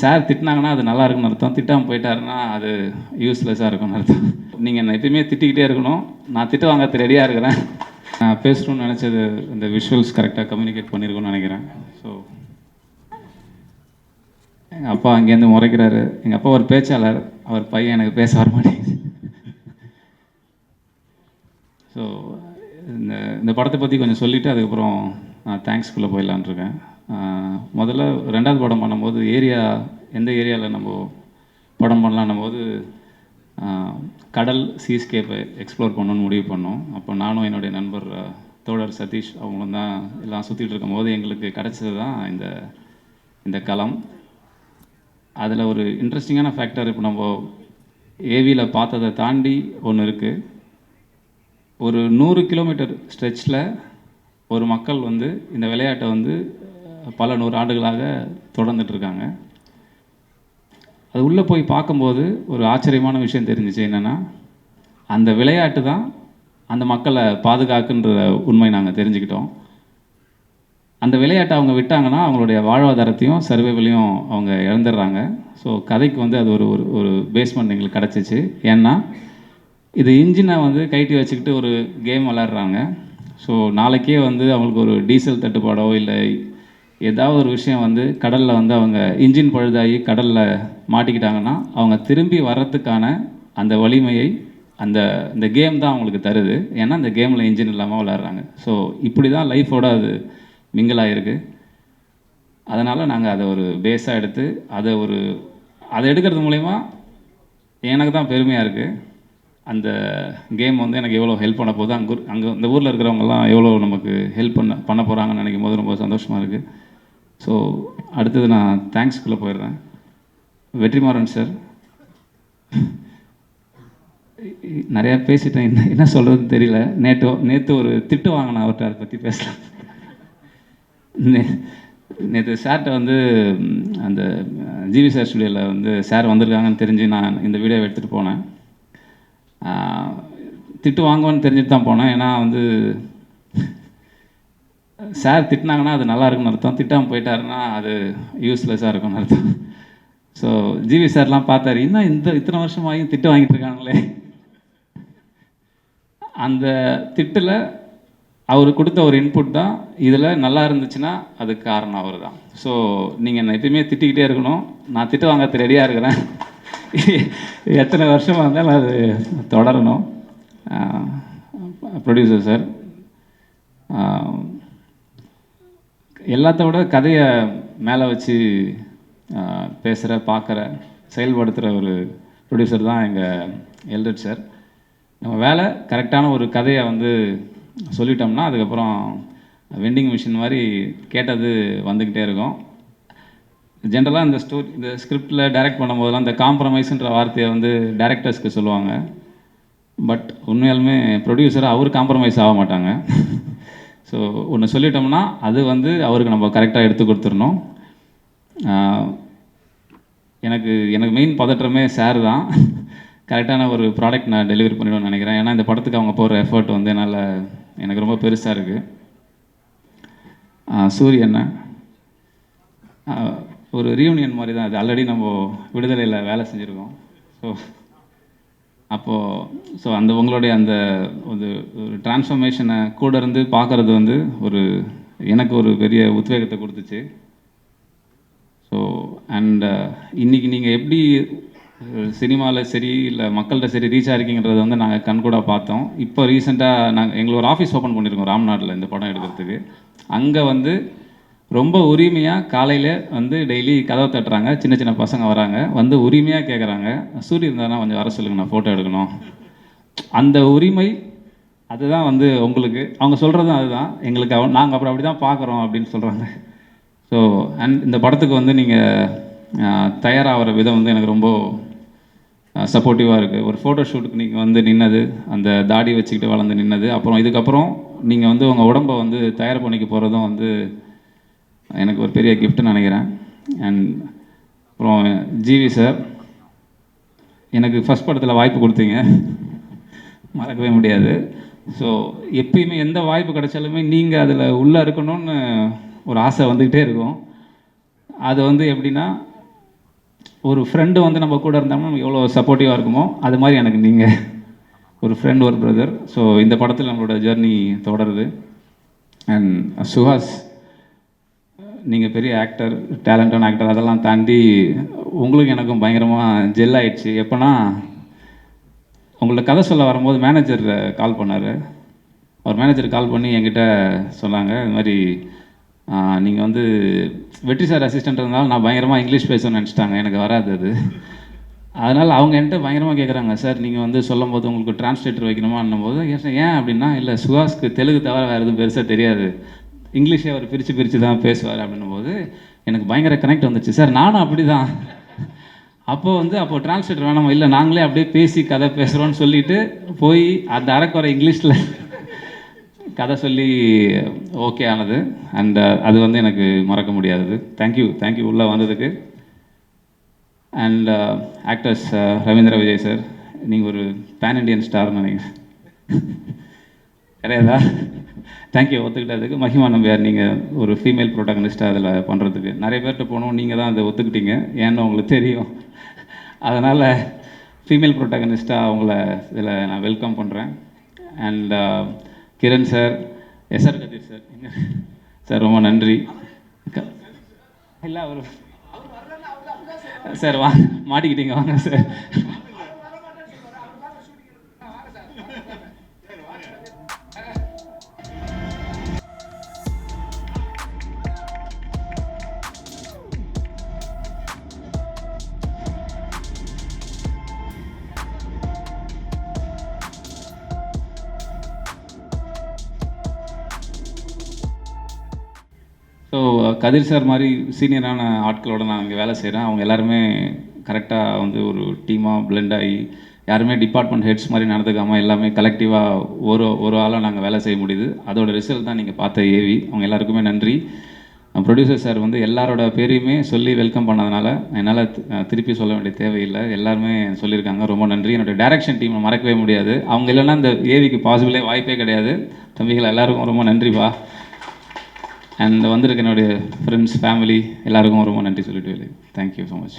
Sir திட்டினாங்கன்னா அது நல்லா இருக்கும்னு அர்த்தம். திட்டாமல் போயிட்டாருன்னா அது யூஸ்லெஸ்ஸாக இருக்கும்னு அர்த்தம். நீங்கள் என்னை எப்பயுமே திட்டிக்கிட்டே இருக்கணும். நான் திட்ட வாங்க ரெடியாக இருக்கிறேன். நான் பேசணும்னு நினச்சது இந்த விஷுவல்ஸ் கரெக்டாக கம்யூனிகேட் பண்ணியிருக்கோன்னு நினைக்கிறேன். ஸோ எங்கள் அப்பா அங்கேருந்து முறைக்கிறாரு. எங்கள் அப்பா ஒரு பேச்சாளர். அவர் பையன் எனக்கு பேச வர மாட்டேங்குது. ஸோ இந்த இந்த படத்தை பற்றி கொஞ்சம் சொல்லிவிட்டு அதுக்கப்புறம் நான் தேங்க்ஸ்குள்ளே போயிடலான் இருக்கேன். முதல்ல ரெண்டாவது படம் பண்ணும்போது ஏரியா எந்த ஏரியாவில் நம்ம படம் பண்ணலான்னும் போது கடல் சீஸ்கேப்பை எக்ஸ்ப்ளோர் பண்ணணும்னு முடிவு பண்ணோம். அப்போ நானும் என்னுடைய நண்பர் தோழர் சதீஷ் அவங்களும் தான் எல்லாம் சுற்றிட்டு இருக்கும்போது எங்களுக்கு கிடச்சது தான் இந்த இந்த களம் அதில் ஒரு இன்ட்ரெஸ்டிங்கான ஃபேக்டர் இப்போ நம்ம ஏவியில் பார்த்ததை தாண்டி ஒன்று இருக்குது ஒரு நூறு கிலோமீட்டர் ஸ்ட்ரெச்சில் ஒரு மக்கள் வந்து இந்த விளையாட்டை வந்து பல நூறு ஆண்டுகளாக தொடர்ந்துட்டுருக்காங்க. அது உள்ளே போய் பார்க்கும்போது ஒரு ஆச்சரியமான விஷயம் தெரிஞ்சிச்சு என்னென்னா அந்த விளையாட்டு தான் அந்த மக்களை பாதுகாக்குன்ற உண்மை நாங்கள் தெரிஞ்சுக்கிட்டோம். அந்த விளையாட்டை அவங்க விட்டாங்கன்னா அவங்களுடைய வாழ்வாதாரத்தையும் சர்வைவலையும் அவங்க இழந்துடுறாங்க. ஸோ கதைக்கு வந்து அது ஒரு ஒரு ஒரு பேஸ்மெண்ட் எங்களுக்கு கிடச்சிச்சு. ஏன்னா இது இன்ஜினை வந்து கைட்டி வச்சுக்கிட்டு ஒரு கேம் விளாட்றாங்க ஸோ நாளைக்கே வந்து அவங்களுக்கு ஒரு டீசல் தட்டுப்பாடோ இல்லை ஏதாவது ஒரு விஷயம் வந்து கடலில் வந்து அவங்க இன்ஜின் பழுதாகி கடலில் மாட்டிக்கிட்டாங்கன்னா அவங்க திரும்பி வர்றதுக்கான அந்த வலிமையை அந்த இந்த கேம் தான் அவங்களுக்கு தருது. ஏன்னா அந்த கேமில் இன்ஜின் இல்லாமல் விளாட்றாங்க ஸோ இப்படி தான் லைஃபோட அது மிங்கிளாகிருக்கு அதனால் நாங்கள் அதை ஒரு பேஸாக எடுத்து அதை ஒரு அதை எடுக்கிறது மூலயமா எனக்கு தான் பெருமையாக இருக்குது அந்த கேம் வந்து எனக்கு எவ்வளோ ஹெல்ப் பண்ண போகுது. அங்கே அங்கே இந்த ஊரில் இருக்கிறவங்கலாம் எவ்வளோ நமக்கு ஹெல்ப் பண்ண பண்ண போகிறாங்கன்னு நினைக்கும் போது ரொம்ப சந்தோஷமாக இருக்குது ஸோ அடுத்தது நான் தேங்க்ஸ்குள்ளே போயிடுறேன். வெற்றிமாறன் சார் நிறையா பேசிட்டேன். என்ன என்ன சொல்கிறதுன்னு தெரியல. நேற்று நேற்று ஒரு திட்டு வாங்கினேன் அவர்கிட்ட அதை பற்றி பேசலாம். நே நேற்று சார்கிட்ட வந்து அந்த ஜிவி சார் ஸ்டுடியோவில் வந்து சார் வந்திருக்காங்கன்னு தெரிஞ்சு நான் இந்த வீடியோவை எடுத்துகிட்டு போனேன். திட்டு வாங்குவேன்னு தெரிஞ்சுட்டு தான் போனேன். ஏன்னா வந்து சார் திட்டினாங்கன்னா அது நல்லா இருக்குன்னு அர்த்தம். திட்டாமல் போயிட்டாருன்னா அது யூஸ்லெஸ்ஸாக இருக்கும்னு அர்த்தம். ஸோ ஜிவி சார்லாம் பார்த்தாரு இன்னும் இந்த இத்தனை வருஷமாகியும் திட்டு வாங்கிட்டு இருக்காங்களே அந்த திட்டில் அவர் கொடுத்த ஒரு இன்புட் தான் இதில் நல்லா இருந்துச்சுன்னா அதுக்கு காரணம் அவர் தான். ஸோ நீங்கள் என்னை எப்பயுமே திட்டிக்கிட்டே இருக்கணும். நான் திட்டு வாங்க ரெடியாக இருக்கிறேன். எத்தனை வருஷமாக இருந்தாலும் அது தொடரணும். ப்ரொடியூசர் சார் எல்லாத்த விட கதையை மேலே வச்சு பேசுகிற பார்க்குற செயல்படுத்துகிற ஒரு ப்ரொடியூசர் தான் எங்கள் எல்டட் சார். நம்ம வேலை கரெக்டான ஒரு கதையை வந்து சொல்லிட்டோம்னா அதுக்கப்புறம் வெண்டிங் மிஷின் மாதிரி கேட்டது வந்துக்கிட்டே இருக்கும். ஜென்ரலாக இந்த ஸ்டோரி இந்த ஸ்கிரிப்டில் டைரக்ட் பண்ணும்போதெல்லாம் இந்த காம்ப்ரமைஸுன்ற வார்த்தையை வந்து டேரக்டர்ஸ்க்கு சொல்லுவாங்க. பட் உண்மையாலுமே ப்ரொடியூசர் அவர் காம்ப்ரமைஸ் ஆக மாட்டாங்க. ஸோ ஒன்று சொல்லிட்டோம்னா அது வந்து அவருக்கு நம்ம கரெக்டாக எடுத்து கொடுத்துடணும். எனக்கு எனக்கு மெயின் பதற்றமே சார் தான். கரெக்டான ஒரு ப்ராடக்ட் நான் டெலிவரி பண்ணிடுவேன்னு நினைக்கிறேன். ஏன்னா இந்த படத்துக்கு அவங்க போடுற எஃபர்ட் வந்து என்னால் எனக்கு ரொம்ப பெருசாக இருக்குது சூரியன் ஒரு ரீயூனியன் மாதிரி தான். அது ஆல்ரெடி நம்ம விடுதலையில் வேலை செஞ்சுருக்கோம். ஸோ அப்போது ஸோ அந்த உங்களுடைய அந்த ஒரு ஒரு டிரான்ஸ்ஃபர்மேஷனை கூட இருந்து பார்க்குறது வந்து ஒரு எனக்கு ஒரு பெரிய உத்வேகத்தை கொடுத்துச்சு. ஸோ அண்ட் uh, இன்றைக்கி நீங்கள் எப்படி சினிமாவில் சரி இல்லை மக்கள்கிட்ட சரி ரீச் ஆகிருக்கீங்கிறத வந்து நாங்கள் கண்கூட பார்த்தோம். இப்போ ரீசெண்டாக நாங்கள் எங்களை ஒரு ஆஃபீஸ் ஓப்பன் பண்ணியிருக்கோம் ராம்நாட்டில் இந்த படம் எடுக்கிறதுக்கு. அங்கே வந்து ரொம்ப உரிமையாக காலையில் வந்து டெய்லி கதவை தட்டுறாங்க. சின்ன சின்ன பசங்க வராங்க. வந்து உரிமையாக கேட்குறாங்க சூரிய இருந்தானா கொஞ்சம் வர சொல்லுங்க நான் ஃபோட்டோ எடுக்கணும். அந்த உரிமை அதுதான் வந்து உங்களுக்கு. அவங்க சொல்கிறதும் அதுதான். எங்களுக்கு அவ நாங்கள் அப்புறம் அப்படி தான் பார்க்குறோம் அப்படின்னு சொல்கிறாங்க ஸோ அண்ட் இந்த படத்துக்கு வந்து நீங்கள் தயாராகிற விதம் வந்து எனக்கு ரொம்ப சப்போர்ட்டிவாக இருக்குது ஒரு ஃபோட்டோ ஷூட்டுக்கு நீங்கள் வந்து நின்னது அந்த தாடி வச்சுக்கிட்டு வளர்ந்து நின்னது அப்புறம் இதுக்கப்புறம் நீங்கள் வந்து உங்கள் உடம்பை வந்து தயார் பண்ணிக்க போகிறதும் வந்து எனக்கு ஒரு பெரிய கிஃப்ட்னு நினைக்கிறேன். அண்ட் அப்புறம் ஜிவி சார் எனக்கு ஃபஸ்ட் படத்தில் வாய்ப்பு கொடுத்தீங்க. மறக்கவே முடியாது. ஸோ எப்பயுமே எந்த வாய்ப்பு கிடைச்சாலுமே நீங்கள் அதில் உள்ளே இருக்கணும்னு ஒரு ஆசை வந்துக்கிட்டே இருக்கும். அது வந்து எப்படின்னா ஒரு ஃப்ரெண்டு வந்து நம்ம கூட இருந்தோம்னா எவ்வளோ சப்போர்ட்டிவாக இருக்குமோ அது மாதிரி எனக்கு நீங்கள் ஒரு ஃப்ரெண்ட் ஒரு பிரதர் ஸோ இந்த படத்தில் நம்மளோட ஜேர்னி தொடருது. அண்ட் சுஹாஸ் நீங்கள் பெரிய ஆக்டர் டேலண்டான ஆக்டர் அதெல்லாம் தாண்டி உங்களுக்கு எனக்கும் பயங்கரமாக ஜெல் ஆயிடுச்சு. எப்போனா உங்கள்ட்ட கதை சொல்ல வரும்போது மேனேஜர் கால் பண்ணார். அவர் மேனேஜர் கால் பண்ணி என்கிட்ட சொன்னாங்க இது மாதிரி நீங்கள் வந்து வெற்றி சார் அசிஸ்டன்ட் இருந்தாலும் நான் பயங்கரமாக இங்கிலீஷ் பேசணும்னு நினச்சிட்டாங்க. எனக்கு வராது அது. அதனால் அவங்க என்கிட்ட பயங்கரமாக கேட்குறாங்க சார் நீங்கள் வந்து சொல்லும் போது உங்களுக்கு டிரான்ஸ்லேட்டர் வைக்கணுமான்னும் போது ஏன் அப்படின்னா இல்லை சுஹாஸ்க்கு தெலுங்கு தவிர வேறு எதுவும் பெருசாக தெரியாது. இங்கிலீஷே அவர் பிரித்து பிரித்து தான் பேசுவார் அப்படின்னும் போது எனக்கு பயங்கர கனெக்ட் வந்துச்சு. சார் நானும் அப்படி தான் அப்போ வந்து அப்போ டிரான்ஸ்லேட்டர் வேணாமா? இல்லை நாங்களே அப்படியே பேசி கதை பேசுகிறோன்னு சொல்லிட்டு போய் அந்த அரைக்குறை இங்கிலீஷில் கதை சொல்லி ஓகே ஆனது. அண்ட் uh, அது வந்து எனக்கு மறக்க முடியாதது. தேங்க்யூ தேங்க்யூ உள்ளே வந்ததுக்கு. And actors uh, uh, Ravindra Vijay sir நீங்கள் ஒரு பேன் இண்டியன் ஸ்டார்னு நினைக்கிறேன். கிடையாதா? தேங்க்யூ ஒத்துக்கிட்டதுக்கு மகிமா நம்பியார். நீங்கள் ஒரு ஃபீமேல் ப்ரோட்டகனிஸ்ட்டாக அதில் பண்ணுறதுக்கு நிறைய பேர்கிட்ட போனோம். நீங்கள் தான் அதை ஒத்துக்கிட்டீங்க. ஏன்னு உங்களுக்கு தெரியும். அதனால் ஃபீமேல் ப்ரோட்டகனிஸ்ட்டாக அவங்கள இதில் நான் வெல்கம் பண்ணுறேன் and Kiran sir S R Kathir sir sir ரொம்ப நன்றி. இல்லை அவர் சார் வா மாட்டிக்கிட்டீங்க. வாங்க சார் ஸோ கதிர் சார் மாதிரி சீனியரான ஆட்களோட நான் இங்கே வேலை செய்கிறேன் அவங்க எல்லாருமே கரெக்டாக வந்து ஒரு டீமாக பிளெண்ட் ஆகி யாருமே டிபார்ட்மெண்ட் ஹெட்ஸ் மாதிரி நடந்துக்காமல் எல்லாமே கலெக்டிவாக ஒரு ஒரு ஆளாக நாங்கள் வேலை செய்ய முடியுது. அதோட ரிசல்ட் தான் நீங்கள் பார்த்த ஏவி அவங்க எல்லாருக்குமே நன்றி. ப்ரொடியூசர் சார் வந்து எல்லாரோட பேரையுமே சொல்லி வெல்கம் பண்ணதுனால என்னால் திருப்பி சொல்ல வேண்டிய தேவையில்லை. எல்லாருமே சொல்லியிருக்காங்க. ரொம்ப நன்றி. என்னுடைய டேரக்ஷன் டீமை மறக்கவே முடியாது. அவங்க இல்லைன்னா இந்த ஏவிக்கு பாசிபிளே வாய்ப்பே கிடையாது. தம்பிகள் எல்லாருக்கும் ரொம்ப நன்றிப்பா. அண்ட் வந்திருக்க என்னுடைய ஃப்ரெண்ட்ஸ் ஃபேமிலி எல்லாருக்கும் ரொம்ப நன்றி சொல்லிட்டு தேங்க்யூ ஸோ மச்